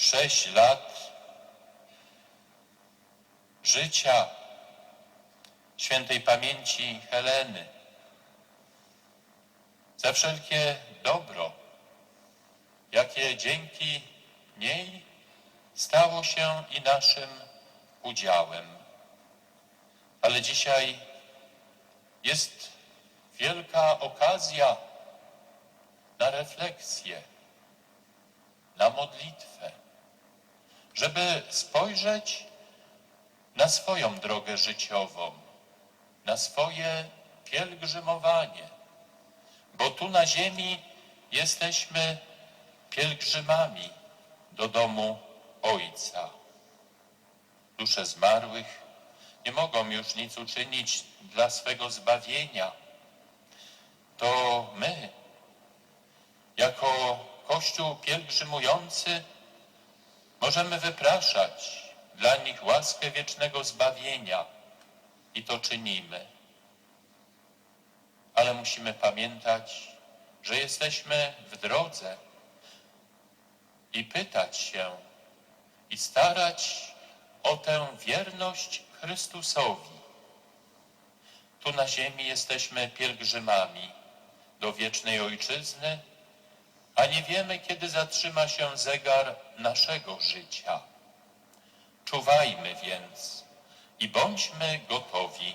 sześć lat życia świętej pamięci Heleny, za wszelkie dobro, jakie dzięki niej stało się i naszym udziałem. Ale dzisiaj jest wielka okazja na refleksję, na modlitwę, żeby spojrzeć na swoją drogę życiową, na swoje pielgrzymowanie, bo tu na ziemi jesteśmy pielgrzymami do domu Ojca. Dusze zmarłych nie mogą już nic uczynić dla swego zbawienia. To my, jako Kościół pielgrzymujący, możemy wypraszać dla nich łaskę wiecznego zbawienia i to czynimy. Ale musimy pamiętać, że jesteśmy w drodze i pytać się i starać o tę wierność Chrystusowi. Tu na ziemi jesteśmy pielgrzymami do wiecznej Ojczyzny, a nie wiemy, kiedy zatrzyma się zegar naszego życia. Czuwajmy więc i bądźmy gotowi.